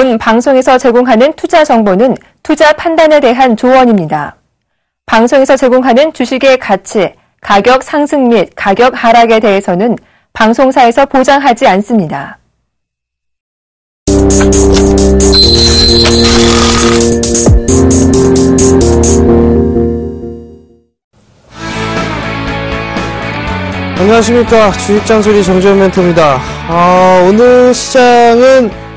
본 방송에서 제공하는 투자 정보는 투자 판단에 대한 조언입니다. 방송에서 제공하는 주식의 가치, 가격 상승 및 가격 하락에 대해서는 방송사에서 보장하지 않습니다. 안녕하십니까 주식장소리 정재현 멘토입니다 아, 오늘 시장은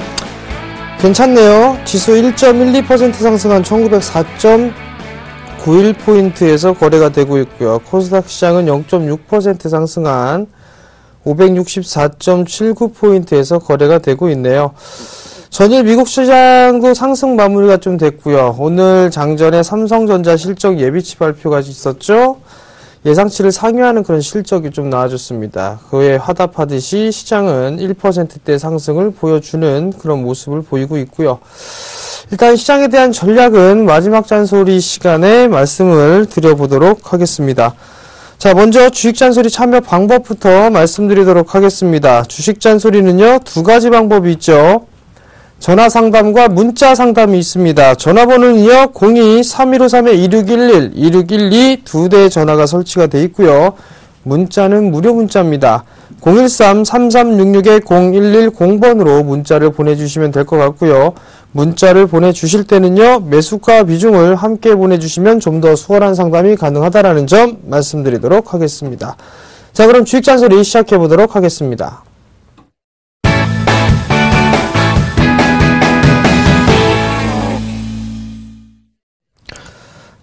괜찮네요. 지수 1.12% 상승한 1904.91포인트에서 거래가 되고 있고요. 코스닥 시장은 0.6% 상승한 564.79포인트에서 거래가 되고 있네요. 전일 미국 시장도 상승 마무리가 좀 됐고요. 오늘 장전에 삼성전자 실적 예비치 발표가 있었죠 예상치를 상회하는 그런 실적이 좀 나와줬습니다. 그에 화답하듯이 시장은 1%대 상승을 보여주는 그런 모습을 보이고 있고요. 일단 시장에 대한 전략은 마지막 잔소리 시간에 말씀을 드려보도록 하겠습니다. 자, 먼저 주식 잔소리 참여 방법부터 말씀드리도록 하겠습니다. 주식 잔소리는요, 두 가지 방법이 있죠. 전화 상담과 문자 상담이 있습니다. 전화번호는요, 02-3153-2611, 2612 두 대의 전화가 설치가 되어 있고요. 문자는 무료 문자입니다. 013-3366-0110번으로 문자를 보내주시면 될 것 같고요. 문자를 보내주실 때는요, 매수가 비중을 함께 보내주시면 좀 더 수월한 상담이 가능하다는 점 말씀드리도록 하겠습니다. 자, 그럼 주식 잔소리 시작해 보도록 하겠습니다.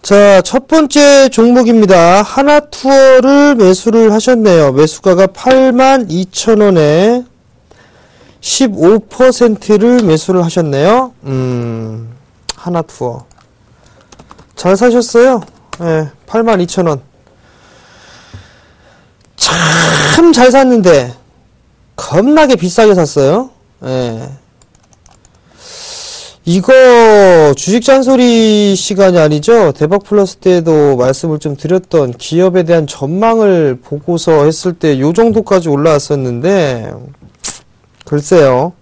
자, 첫 번째 종목입니다. 하나투어를 매수를 하셨네요. 매수가가 82,000원에 15%를 매수를 하셨네요. 음, 하나투어. 잘 사셨어요. 예, 네, 82,000원. 참 잘 샀는데, 겁나게 비싸게 샀어요. 예. 네. 이거 주식 잔소리 시간이 아니죠. 대박 플러스 때도 말씀을 좀 드렸던 기업에 대한 전망을 보고서 했을 때 요 정도까지 올라왔었는데 글쎄요.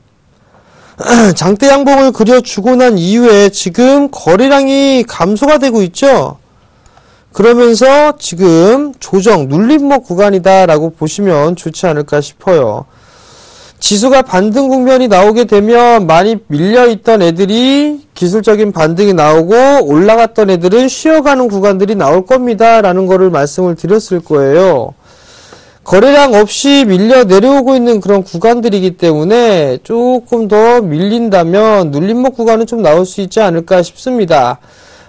장대 양봉을 그려주고 난 이후에 지금 거래량이 감소가 되고 있죠. 그러면서 지금 조정 눌림목 구간이다라고 보시면 좋지 않을까 싶어요. 지수가 반등 국면이 나오게 되면 많이 밀려있던 애들이 기술적인 반등이 나오고 올라갔던 애들은 쉬어가는 구간들이 나올 겁니다. 라는 거를 말씀을 드렸을 거예요. 거래량 없이 밀려 내려오고 있는 그런 구간들이기 때문에 조금 더 밀린다면 눌림목 구간은 좀 나올 수 있지 않을까 싶습니다.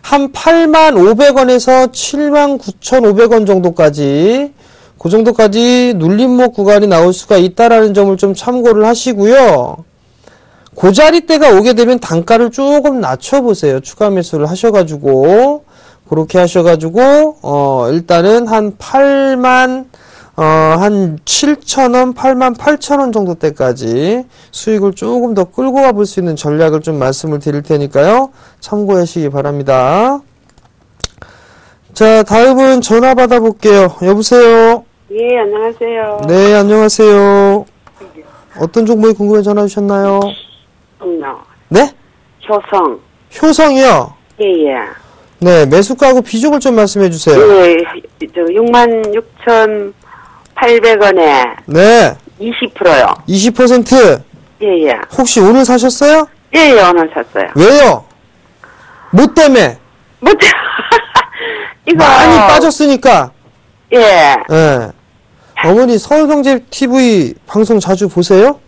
한 8만 500원에서 7만 9,500원 정도까지 그 정도까지 눌림목 구간이 나올 수가 있다라는 점을 좀 참고를 하시고요. 그 자리대가 오게 되면 단가를 조금 낮춰보세요. 추가 매수를 하셔가지고 그렇게 하셔가지고 어 일단은 한 8만 어한 7천원, 8만 8천원 정도 때까지 수익을 조금 더 끌고 가볼 수 있는 전략을 좀 말씀을 드릴 테니까요. 참고하시기 바랍니다. 자, 다음은 전화 받아볼게요. 여보세요? 예, 안녕하세요. 네, 안녕하세요. 어떤 종목이 궁금해 전화 주셨나요? 요 네? 효성. 효성이요? 예, 예. 네, 매수가하고 비중을 좀 말씀해 주세요. 예, 저 66,800원에 네, 20%요. 20%. 예, 예. 혹시 오늘 사셨어요? 예, 예, 오늘 샀어요. 왜요? 뭐 때문에? 뭐, 이거. 많이 빠졌으니까. 예. 네. 어머니 서울경제 TV 방송 자주 보세요?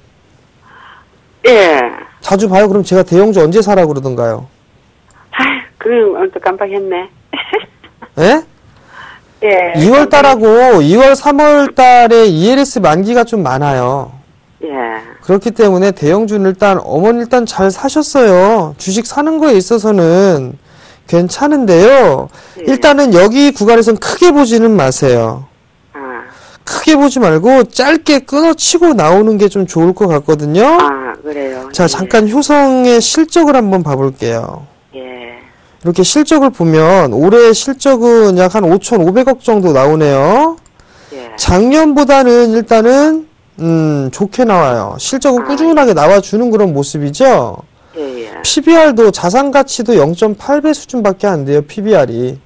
예. 자주 봐요? 그럼 제가 대형주 언제 사라 그러던가요? 아휴, 그럼 오늘 또 깜빡했네. 예? 예. 2월 달하고 2월, 3월 달에 ELS 만기가 좀 많아요. 예. 그렇기 때문에 대형주는 일단 어머니 일단 잘 사셨어요. 주식 사는 거에 있어서는 괜찮은데요. 예. 일단은 여기 구간에선 크게 보지는 마세요. 아, 크게 보지 말고 짧게 끊어치고 나오는 게 좀 좋을 것 같거든요. 아, 그래요. 자, 예. 잠깐 효성의 실적을 한번 봐볼게요. 예. 이렇게 실적을 보면 올해 실적은 약 한 5,500억 정도 나오네요. 예. 작년보다는 일단은 음, 좋게 나와요. 실적은 아. 꾸준하게 나와주는 그런 모습이죠. 예, PBR도 자산 가치도 0.8배 수준밖에 안 돼요. PBR이.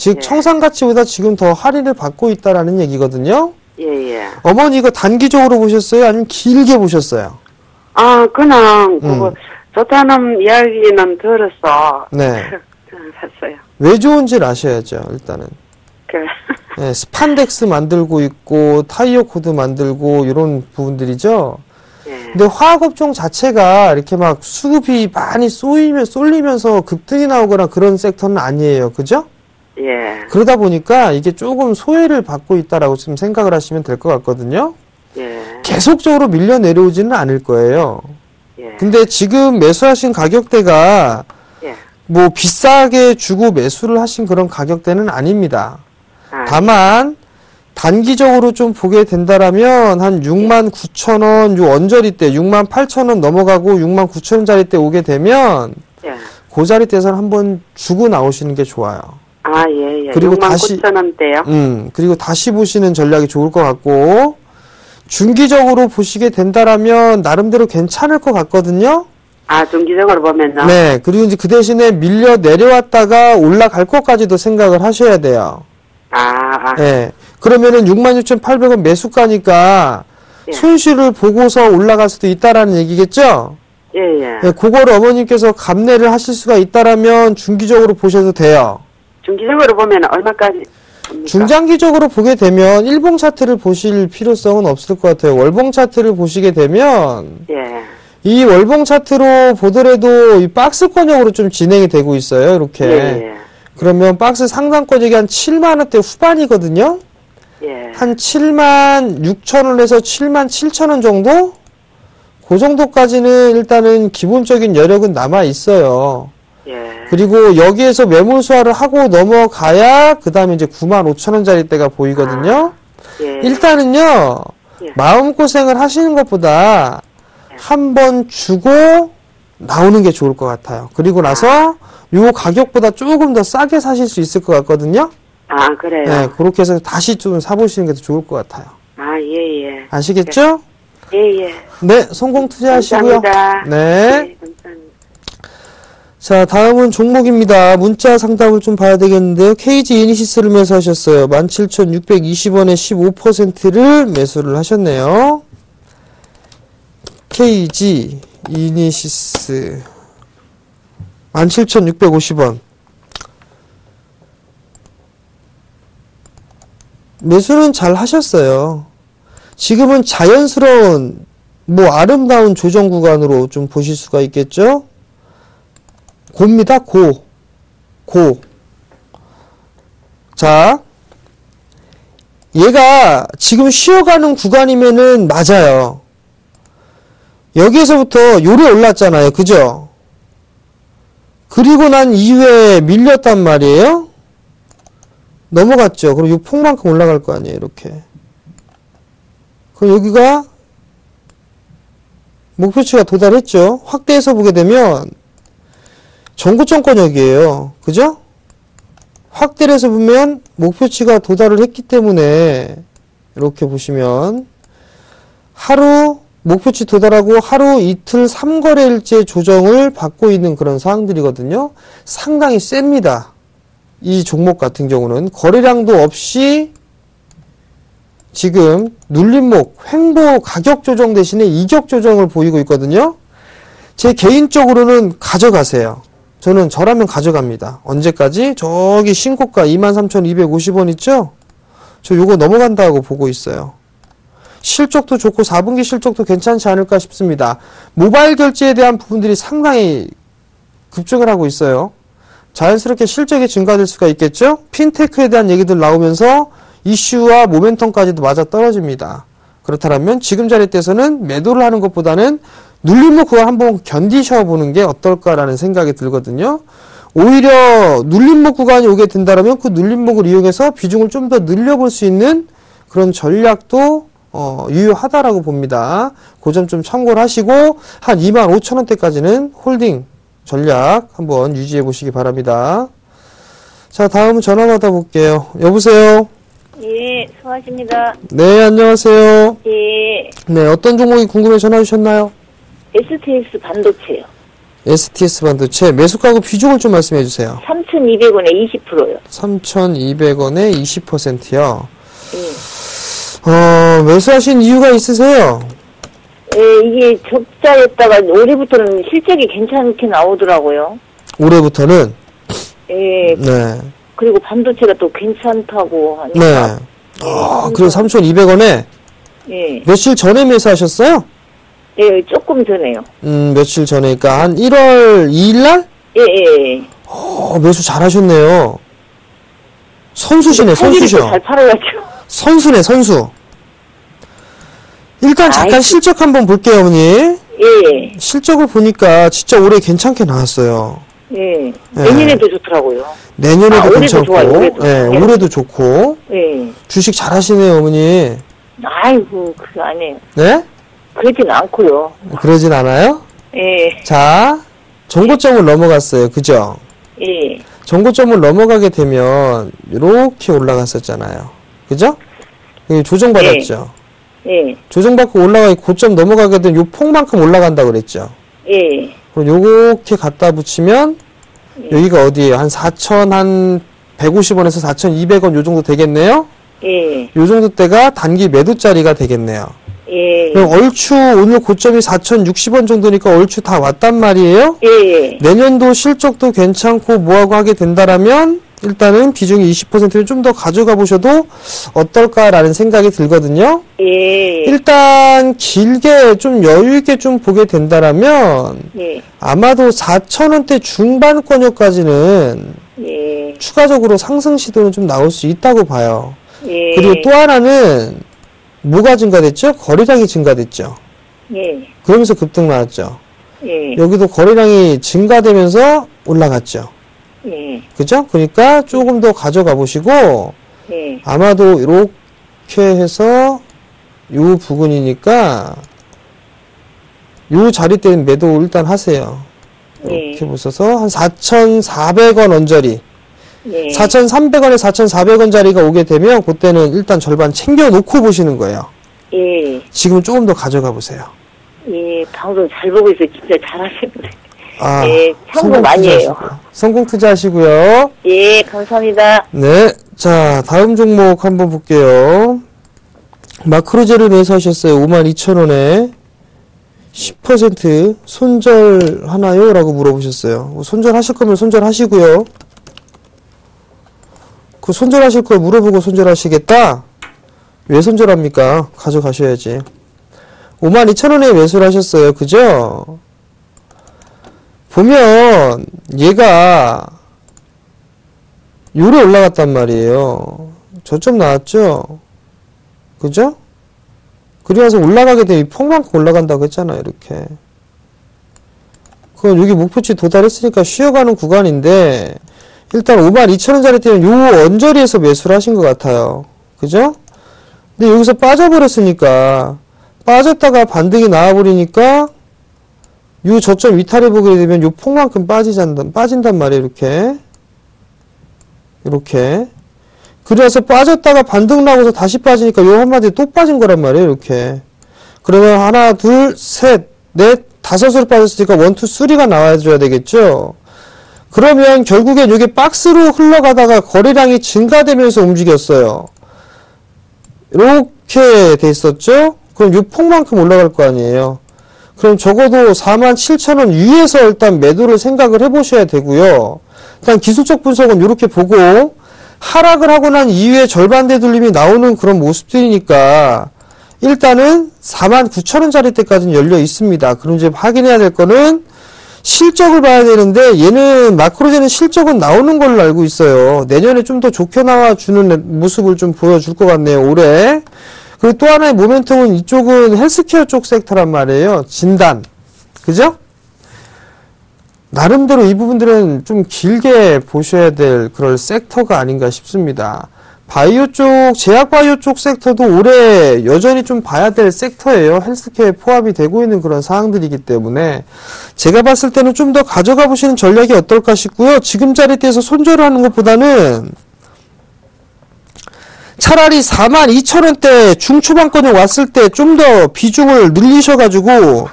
즉 예. 청산 가치보다 지금 더 할인을 받고 있다라는 얘기거든요. 예, 예. 어머니 이거 단기적으로 보셨어요? 아니면 길게 보셨어요? 아, 그냥, 그거, 음. 좋다는 이야기는 들었어. 네. 그냥 샀어요. 왜 좋은지를 아셔야죠. 일단은. 그, 네, 스판덱스 만들고 있고 타이어 코드 만들고 이런 부분들이죠. 예. 근데 화학업종 자체가 이렇게 막 수급이 많이 쏘이면 쏠리면서 급등이 나오거나 그런 섹터는 아니에요. 그죠? 예. 그러다 보니까 이게 조금 소외를 받고 있다라고 좀 생각을 하시면 될 것 같거든요. 예. 계속적으로 밀려 내려오지는 않을 거예요. 예. 근데 지금 매수하신 가격대가 예. 뭐 비싸게 주고 매수를 하신 그런 가격대는 아닙니다. 아, 다만 단기적으로 좀 보게 된다라면 한 6만 9천 원, 요 언저리 때 6만 8천 원 넘어가고 6만 9천 원짜리 때 오게 되면 예. 그 자리 때선 한번 주고 나오시는 게 좋아요. 아, 예, 예. 그리고 6만 다시- 9천 원대요? 음, 그리고 다시 보시는 전략이 좋을 것 같고 중기적으로 보시게 된다라면 나름대로 괜찮을 것 같거든요. 아, 중기적으로 보면은? 네, 그리고 이제 그 대신에 밀려 내려왔다가 올라갈 것까지도 생각을 하셔야 돼요. 아, 아. 예. 그러면은 66,800원 매수가니까 예. 손실을 보고서 올라갈 수도 있다라는 얘기겠죠? 예, 예. 예, 그거를 어머님께서 감내를 하실 수가 있다라면 중기적으로 보셔도 돼요. 중기적으로 보면 얼마까지? 중장기적으로 보게 되면 일봉 차트를 보실 필요성은 없을 것 같아요. 월봉 차트를 보시게 되면 예. 이 월봉 차트로 보더라도 이 박스권형으로 좀 진행이 되고 있어요. 이렇게. 예, 그러면 박스 상단권역이 한 7만 원대 후반이거든요. 예. 한 7만 6천 원에서 7만 7천 원 정도? 그 정도까지는 일단은 기본적인 여력은 남아 있어요. 예. 그리고 여기에서 매물 수화를 하고 넘어가야 그 다음에 이제 9만 5천 원짜리 때가 보이거든요. 예. 일단은요, 예. 마음 고생을 하시는 것보다 한번 주고 나오는 게 좋을 것 같아요. 그리고 나서 요 가격보다 조금 더 싸게 사실 수 있을 것 같거든요. 아, 그래요? 네, 그렇게 해서 다시 좀 사보시는 게 더 좋을 것 같아요. 아, 예, 예. 아시겠죠? 예, 예. 네, 성공 투자하시고요. 감사합니다. 네. 감사합니다. 자, 다음은 종목입니다. 문자 상담을 좀 봐야 되겠는데요. KG 이니시스를 매수하셨어요. 17,620원에 15%를 매수를 하셨네요. KG 이니시스 17,650원. 매수는 잘 하셨어요. 지금은 자연스러운 뭐 아름다운 조정 구간으로 좀 보실 수가 있겠죠? 고입니다. 고. 고. 자. 얘가 지금 쉬어가는 구간이면은 맞아요. 여기에서부터 요래 올랐잖아요. 그죠? 그리고 난 이후에 밀렸단 말이에요. 넘어갔죠. 그럼 요 폭만큼 올라갈 거 아니에요. 이렇게. 그럼 여기가 목표치가 도달했죠. 확대해서 보게 되면 정고점권역이에요. 그죠? 확대를 해서 보면 목표치가 도달을 했기 때문에 이렇게 보시면 하루 목표치 도달하고 하루 이틀 3거래일째 조정을 받고 있는 그런 상황들이거든요. 상당히 셉니다. 이 종목 같은 경우는 거래량도 없이 지금 눌림목, 횡보 가격 조정 대신에 이격 조정을 보이고 있거든요. 제 개인적으로는 가져가세요. 저는 저라면 가져갑니다. 언제까지? 저기 신고가 23,250원 있죠? 저 요거 넘어간다고 보고 있어요. 실적도 좋고 4분기 실적도 괜찮지 않을까 싶습니다. 모바일 결제에 대한 부분들이 상당히 급증을 하고 있어요. 자연스럽게 실적이 증가될 수가 있겠죠? 핀테크에 대한 얘기들 나오면서 이슈와 모멘텀까지도 맞아 떨어집니다. 그렇다면 지금 자리에서는 매도를 하는 것보다는 눌림목 그걸 한번 견디셔 보는 게 어떨까라는 생각이 들거든요. 오히려 눌림목 구간이 오게 된다면 그 눌림목을 이용해서 비중을 좀 더 늘려볼 수 있는 그런 전략도 어, 유효하다라고 봅니다. 그 점 좀 참고를 하시고 한 2만 5천 원대까지는 홀딩 전략 한번 유지해 보시기 바랍니다. 자, 다음 전화 받아볼게요. 여보세요? 예, 수고하십니다. 네, 안녕하세요. 예, 네, 어떤 종목이 궁금해 전화 주셨나요? STX 반도체요. STS 반도체 매수가고 비중을 좀 말씀해 주세요. 3,200원에 20%요. 3,200원에 20%요. 예. 어, 매수하신 이유가 있으세요? 예, 이게 적자였다가 올해부터는 실적이 괜찮게 나오더라고요. 올해부터는 예, 네. 그리고 반도체가 또 괜찮다고 네. 하니까. 아, 그리고 3,200원에 예, 며칠 전에 매수하셨어요? 예, 조금 전에요. 음, 며칠 전에, 그러니까 한 1월 2일 날? 예, 예, 예. 어, 매수 잘하셨네요. 선수시네, 선수셔. 잘 팔아야죠. 선수네, 선수. 일단 잠깐 아이, 실적 한번 볼게요, 어머니. 예, 실적을 보니까 진짜 올해 괜찮게 나왔어요. 예. 내년에도 좋더라고요. 내년에도 아, 올해도 괜찮고, 좋아요, 올해도. 예, 예. 올해도 좋고, 예. 주식 잘하시네요, 어머니. 아이고, 그거 아니에요. 네? 그러진 않고요. 그러진 않아요? 예, 자, 정고점을 넘어갔어요. 그죠? 예, 정고점을 넘어가게 되면 이렇게 올라갔었잖아요. 그죠? 조정받았죠. 예, 조정받고 올라가 고점 넘어가게 되면 요 폭만큼 올라간다 그랬죠. 예, 그럼 요렇게 갖다 붙이면 여기가 어디예요? 한 4천 한 150원에서 4,200원 요 정도 되겠네요. 예, 요 정도 때가 단기 매도짜리가 되겠네요. 예, 그럼 얼추 오늘 고점이 4,060원 정도니까 얼추 다 왔단 말이에요. 예, 내년도 실적도 괜찮고 뭐하고 하게 된다라면 일단은 비중이 20%를 좀 더 가져가 보셔도 어떨까라는 생각이 들거든요. 예, 일단 길게 좀 여유 있게 좀 보게 된다라면 예, 아마도 4,000원대 중반권역까지는 예, 추가적으로 상승 시도는 좀 나올 수 있다고 봐요. 예, 그리고 또 하나는 뭐가 증가됐죠? 거래량이 증가됐죠. 예, 그러면서 급등 나왔죠. 예, 여기도 거래량이 증가되면서 올라갔죠. 예, 그죠? 그러니까 조금 더 가져가 보시고 예, 아마도 이렇게 해서 요 부근이니까 요 자리 때는 매도 일단 하세요. 이렇게 예. 보셔서 한 4,400원 언저리, 예, 4,300원에 4,400원짜리가 오게 되면 그때는 일단 절반 챙겨 놓고 보시는 거예요. 예, 지금 조금 더 가져가 보세요. 예, 방송 잘 보고 있어요. 진짜 잘하시는데. 아, 예, 참고 성공 많이 해요. 투자하시고요. 성공 투자하시고요. 예, 감사합니다. 네. 자, 다음 종목 한번 볼게요. 마크로제를 매수하셨어요. 52,000원에 10% 손절 하나요? 라고 물어보셨어요. 뭐 손절하실 거면 손절하시고요. 그 손절하실 걸 물어보고 손절하시겠다? 왜 손절합니까? 가져가셔야지. 52,000원에 매수를 하셨어요. 그죠? 보면 얘가 요래 올라갔단 말이에요. 저점 나왔죠? 그죠? 그리고서 올라가게 되면 폭만큼 올라간다고 했잖아요, 이렇게. 그건 여기 목표치 도달했으니까 쉬어가는 구간인데, 일단 52,000원짜리 때는 요 언저리에서 매수를 하신 것 같아요. 그죠? 근데 여기서 빠져버렸으니까, 빠졌다가 반등이 나와버리니까, 요 저점 위탈해 보게 되면 요 폭만큼 빠지잔단, 빠진단 말이에요, 이렇게. 이렇게. 그래서 빠졌다가 반등 나고서 다시 빠지니까 요 한마디에 또 빠진 거란 말이에요, 이렇게. 그러면 하나, 둘, 셋, 넷, 다섯으로 빠졌으니까 원, 투, 쓰리가 나와줘야 되겠죠? 그러면 결국엔 이게 박스로 흘러가다가 거래량이 증가되면서 움직였어요. 이렇게 돼 있었죠? 그럼 요 폭만큼 올라갈 거 아니에요. 그럼 적어도 47,000원 위에서 일단 매도를 생각을 해보셔야 되고요. 일단 기술적 분석은 이렇게 보고 하락을 하고 난 이후에 절반 되돌림이 나오는 그런 모습들이니까 일단은 49,000원짜리 때까지는 열려 있습니다. 그럼 이제 확인해야 될 거는 실적을 봐야 되는데 얘는 마크로제는 실적은 나오는 걸로 알고 있어요. 내년에 좀 더 좋게 나와주는 모습을 좀 보여줄 것 같네요. 올해. 그리고 또 하나의 모멘텀은 이쪽은 헬스케어 쪽 섹터란 말이에요. 진단. 그죠? 나름대로 이 부분들은 좀 길게 보셔야 될 그럴 섹터가 아닌가 싶습니다. 바이오 쪽, 제약 바이오 쪽 섹터도 올해 여전히 좀 봐야 될 섹터예요. 헬스케어에 포함이 되고 있는 그런 사항들이기 때문에 제가 봤을 때는 좀 더 가져가 보시는 전략이 어떨까 싶고요. 지금 자리대에서 손절을 하는 것보다는 차라리 42,000원대 중초반권에 왔을 때 좀 더 비중을 늘리셔가지고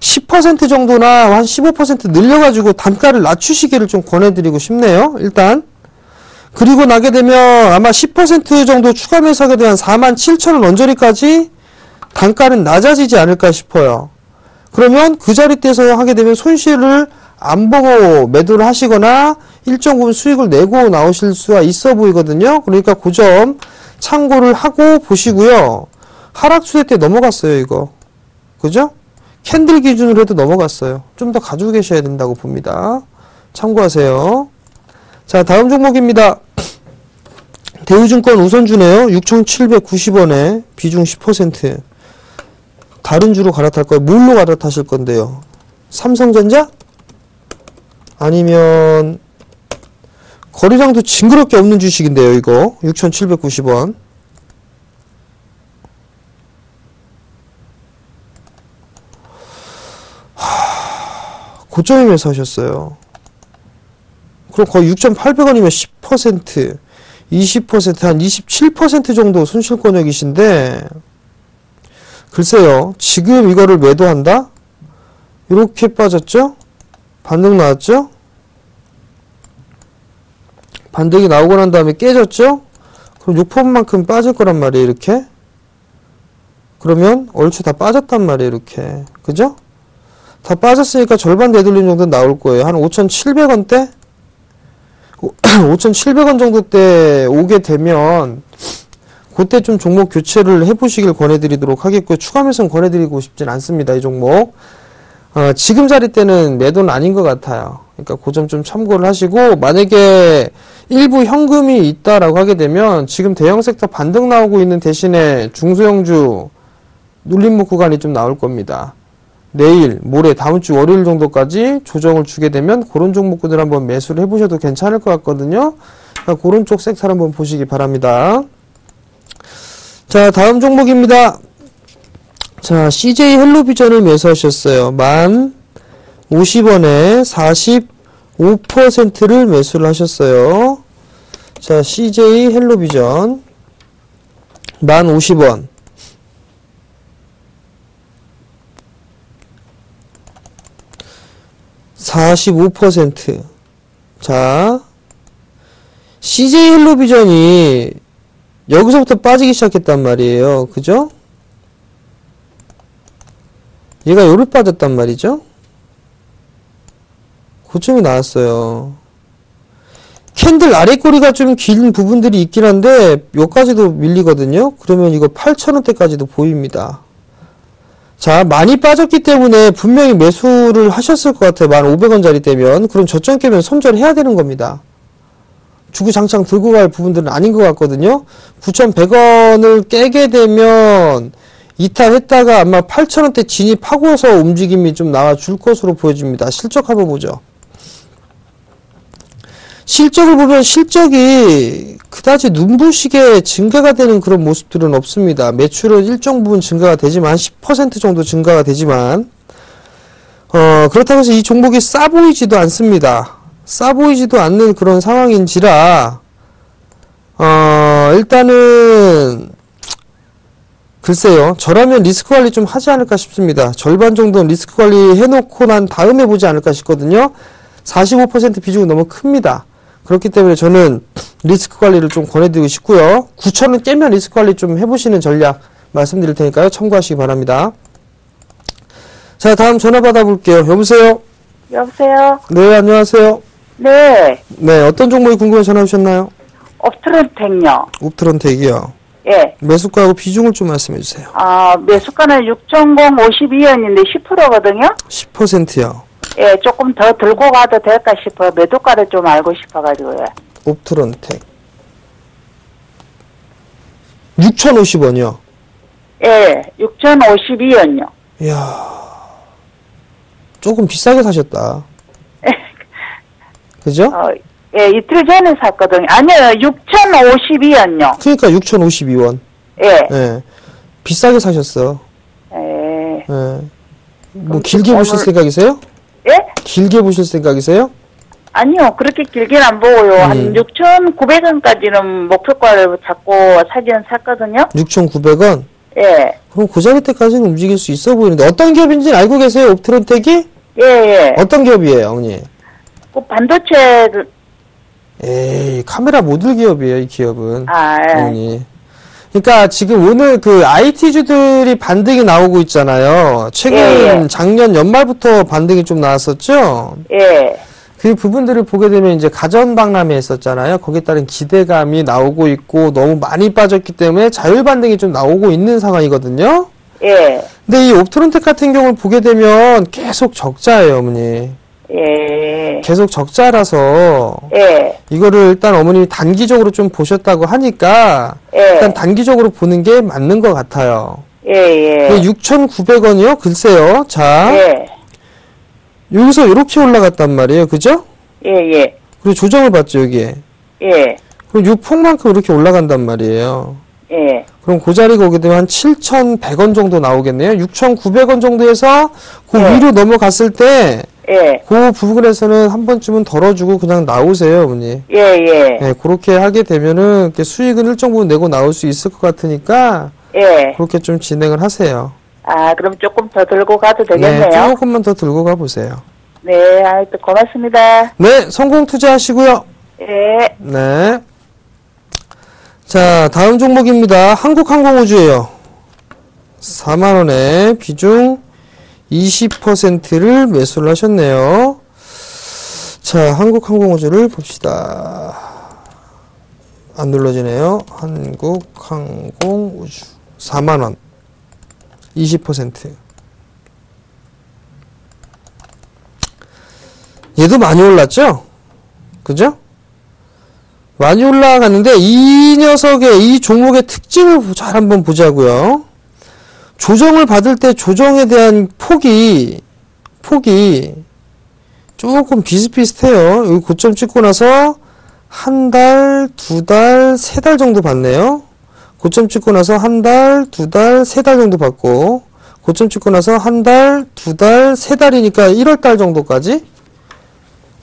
10% 정도나 한 15% 늘려가지고 단가를 낮추시기를 좀 권해드리고 싶네요. 일단. 그리고 나게 되면 아마 10% 정도 추가 매수하게 되면 4만 7천 원 언저리까지 단가는 낮아지지 않을까 싶어요. 그러면 그 자리대에서 하게 되면 손실을 안 보고 매도를 하시거나 일정 부분 수익을 내고 나오실 수가 있어 보이거든요. 그러니까 그 점 참고를 하고 보시고요. 하락 추세 때 넘어갔어요, 이거. 그죠? 캔들 기준으로 해도 넘어갔어요. 좀 더 가지고 계셔야 된다고 봅니다. 참고하세요. 자, 다음 종목입니다. 대우증권 우선주네요. 6,790원에 비중 10%. 다른 주로 갈아탈 거예요. 뭘로 갈아타실 건데요? 삼성전자? 아니면 거래량도 징그럽게 없는 주식인데요, 이거. 6,790원. 고점에 매수하셨어요. 그럼 거의 6,800원이면 10%, 20%, 한 27% 정도 손실권역이신데, 글쎄요, 지금 이거를 매도한다? 이렇게 빠졌죠? 반등 나왔죠? 반등이 나오고 난 다음에 깨졌죠? 그럼 6%만큼 빠질 거란 말이에요, 이렇게. 그러면 얼추 다 빠졌단 말이에요, 이렇게. 그죠? 다 빠졌으니까 절반 되돌림 정도 나올 거예요. 한 5,700원대? 5,700원 정도 때 오게 되면 그때 좀 종목 교체를 해보시길 권해드리도록 하겠고요. 추가 매수는 권해드리고 싶진 않습니다. 이 종목. 어, 지금 자리 때는 매도는 아닌 것 같아요. 그러니까 그점좀 참고를 하시고 만약에 일부 현금이 있다라고 하게 되면 지금 대형 섹터 반등 나오고 있는 대신에 중소형주 눌림목 구간이 좀 나올 겁니다. 내일, 모레, 다음 주 월요일 정도까지 조정을 주게 되면 그런 종목군들 한번 매수를 해보셔도 괜찮을 것 같거든요. 그러니까 그런 쪽 섹터를 한번 보시기 바랍니다. 자, 다음 종목입니다. 자, CJ 헬로비전을 매수하셨어요. 만 50원에 45%를 매수를 하셨어요. 자, CJ 헬로비전 만 50원. 사십오 퍼센트. 자, CJ 헬로비전이 여기서부터 빠지기 시작했단 말이에요. 그죠? 얘가 요를 빠졌단 말이죠. 고점이 나왔어요. 캔들 아래 꼬리가 좀 긴 부분들이 있긴 한데 여기까지도 밀리거든요. 그러면 이거 8,000원대까지도 보입니다. 자, 많이 빠졌기 때문에 분명히 매수를 하셨을 것 같아요. 1,500원짜리 때면. 그럼 저점 깨면 손절해야 되는 겁니다. 주구장창 들고 갈 부분들은 아닌 것 같거든요. 9,100원을 깨게 되면 이탈했다가 아마 8,000원대 진입하고서 움직임이 좀 나와줄 것으로 보여집니다. 실적 한번 보죠. 실적을 보면 실적이 그다지 눈부시게 증가가 되는 그런 모습들은 없습니다. 매출은 일정 부분 증가가 되지만 10% 정도 증가가 되지만 어, 그렇다고 해서 이 종목이 싸 보이지도 않습니다. 싸 보이지도 않는 그런 상황인지라 어, 일단은 글쎄요. 저라면 리스크 관리 좀 하지 않을까 싶습니다. 절반 정도는 리스크 관리 해놓고 난 다음에 보지 않을까 싶거든요. 45% 비중은 너무 큽니다. 그렇기 때문에 저는 리스크 관리를 좀 권해드리고 싶고요. 9천원 깨면 리스크 관리 좀 해보시는 전략 말씀드릴 테니까요. 참고하시기 바랍니다. 자, 다음 전화 받아볼게요. 여보세요? 여보세요? 네, 안녕하세요. 네, 네, 어떤 종목이 궁금해 전화 주셨나요? 업트론텍요. 옵트론텍이요. 예. 매수가하고 비중을 좀 말씀해 주세요. 아, 매수가는 6,052원인데 10%거든요? 10%요. 예, 조금 더 들고 가도 될까 싶어요. 매도가를 좀 알고 싶어가지고요. 옵트론텍. 6,050원이요. 예, 6,052원요. 이야. 조금 비싸게 사셨다. 그죠? 어, 예, 이틀 전에 샀거든요. 아니요, 6,052원요. 그러니까 6,052원. 예, 예. 비싸게 사셨어. 예. 예. 뭐 길게 보실 생각이세요? 예? 길게 보실 생각이세요? 아니요, 그렇게 길게는 안 보고요. 음. 한 6,900원까지는 목표가를 잡고 사기는 샀거든요. 6,900원. 예. 그럼 그 자리 때까지는 움직일 수 있어 보이는데 어떤 기업인지는 알고 계세요? 옵트론텍이? 예, 예. 어떤 기업이에요, 어머니? 그 반도체, 그- 에이, 카메라 모듈 기업이에요, 이 기업은. 아, 예. 어머니. 그러니까 지금 오늘 그 IT주들이 반등이 나오고 있잖아요. 최근 예, 예. 작년 연말부터 반등이 좀 나왔었죠. 예. 그 부분들을 보게 되면 이제 가전 박람회 했었잖아요. 거기에 따른 기대감이 나오고 있고 너무 많이 빠졌기 때문에 자율 반등이 좀 나오고 있는 상황이거든요. 예. 근데 이 옵트론텍 같은 경우를 보게 되면 계속 적자예요, 어머니. 예. 계속 적자라서 예. 이거를 일단 어머님이 단기적으로 좀 보셨다고 하니까 예. 일단 단기적으로 보는 게 맞는 것 같아요. 예, 예. 6,900원이요? 글쎄요. 자, 예. 여기서 이렇게 올라갔단 말이에요. 그죠? 예, 예. 그리고 조정을 받죠, 여기에. 예. 그럼 6폭만큼 이렇게 올라간단 말이에요. 예. 그럼 그 자리가 오게 되면 한 7,100원 정도 나오겠네요. 6,900원 정도에서 그 네. 위로 넘어갔을 때, 예. 그 부분에서는 한 번쯤은 덜어주고 그냥 나오세요, 어머니. 예, 예. 네, 그렇게 하게 되면은 이렇게 수익은 일정 부분 내고 나올 수 있을 것 같으니까 예. 그렇게 좀 진행을 하세요. 아, 그럼 조금 더 들고 가도 네, 되겠네요. 조금만 더 들고 가보세요. 네, 하여튼 고맙습니다. 네, 성공 투자하시고요. 예. 네. 자, 다음 종목입니다. 한국항공우주예요. 4만원에 비중 20%를 매수를 하셨네요. 자, 한국항공우주를 봅시다. 안 눌러지네요. 한국항공우주. 4만원. 20%. 얘도 많이 올랐죠? 그죠? 많이 올라갔는데 이 녀석의 이 종목의 특징을 잘 한번 보자고요. 조정을 받을 때 조정에 대한 폭이 폭이 조금 비슷비슷해요. 여기 고점 찍고 나서 한 달, 두 달, 세 달 정도 받네요. 고점 찍고 나서 한 달, 두 달, 세 달 정도 받고 고점 찍고 나서 한 달, 두 달, 세 달이니까 1월 달 정도까지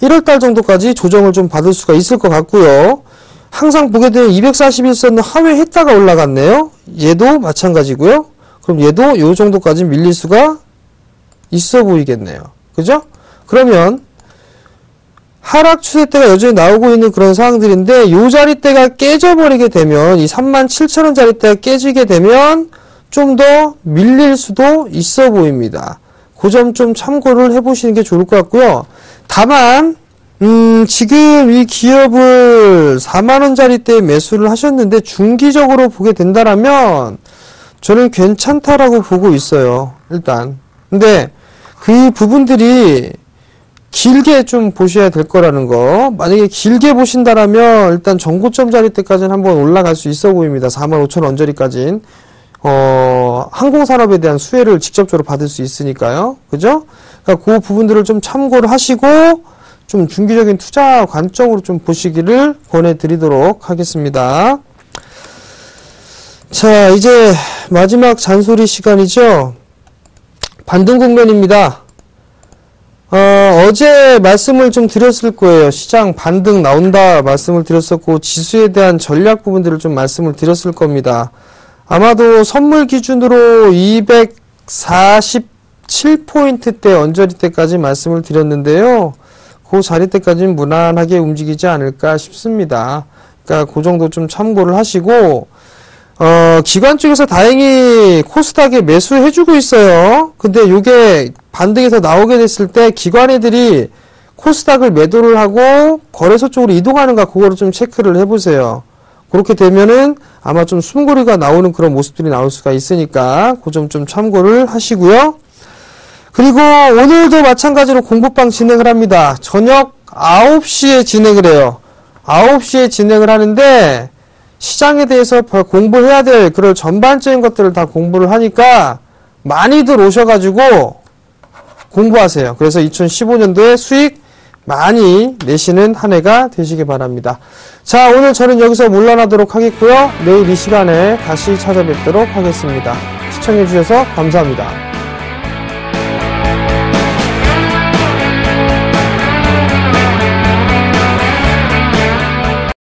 1월 달 정도까지 조정을 좀 받을 수가 있을 것 같고요. 항상 보게 되면 241선은 하회했다가 올라갔네요. 얘도 마찬가지고요. 그럼 얘도 요 정도까지 밀릴 수가 있어 보이겠네요. 그죠? 그러면 하락 추세대가 여전히 나오고 있는 그런 상황들인데 요 자리대가 깨져버리게 되면 이 37,000원 자리대가 깨지게 되면 좀 더 밀릴 수도 있어 보입니다. 그 점 좀 참고를 해보시는 게 좋을 것 같고요. 다만 음, 지금 이 기업을 4만원짜리대 매수를 하셨는데, 중기적으로 보게 된다라면, 저는 괜찮다라고 보고 있어요. 일단. 근데, 그 부분들이 길게 좀 보셔야 될 거라는 거. 만약에 길게 보신다라면, 일단 전고점 자리 때까지는 한번 올라갈 수 있어 보입니다. 4만 5천 원짜리까지는. 어, 항공산업에 대한 수혜를 직접적으로 받을 수 있으니까요. 그죠? 그러니까 그 부분들을 좀 참고를 하시고, 좀 중기적인 투자 관점으로 좀 보시기를 권해드리도록 하겠습니다. 자, 이제 마지막 잔소리 시간이죠. 반등 국면입니다. 어, 어제 말씀을 좀 드렸을 거예요. 시장 반등 나온다 말씀을 드렸었고, 지수에 대한 전략 부분들을 좀 말씀을 드렸을 겁니다. 아마도 선물 기준으로 247포인트 대 언저리 때까지 말씀을 드렸는데요. 그 자리 때까지는 무난하게 움직이지 않을까 싶습니다. 그러니까 그 정도 좀 참고를 하시고 어, 기관 쪽에서 다행히 코스닥에 매수해주고 있어요. 근데 이게 반등에서 나오게 됐을 때 기관 애들이 코스닥을 매도를 하고 거래소 쪽으로 이동하는가 그거를 좀 체크를 해보세요. 그렇게 되면은 아마 좀 숨고리가 나오는 그런 모습들이 나올 수가 있으니까 그 점 좀 참고를 하시고요. 그리고 오늘도 마찬가지로 공부방 진행을 합니다. 저녁 9시에 진행을 해요. 9시에 진행을 하는데 시장에 대해서 공부해야 될 그런 전반적인 것들을 다 공부를 하니까 많이들 오셔가지고 공부하세요. 그래서 2015년도에 수익 많이 내시는 한 해가 되시기 바랍니다. 자, 오늘 저는 여기서 물러나도록 하겠고요. 내일 이 시간에 다시 찾아뵙도록 하겠습니다. 시청해주셔서 감사합니다.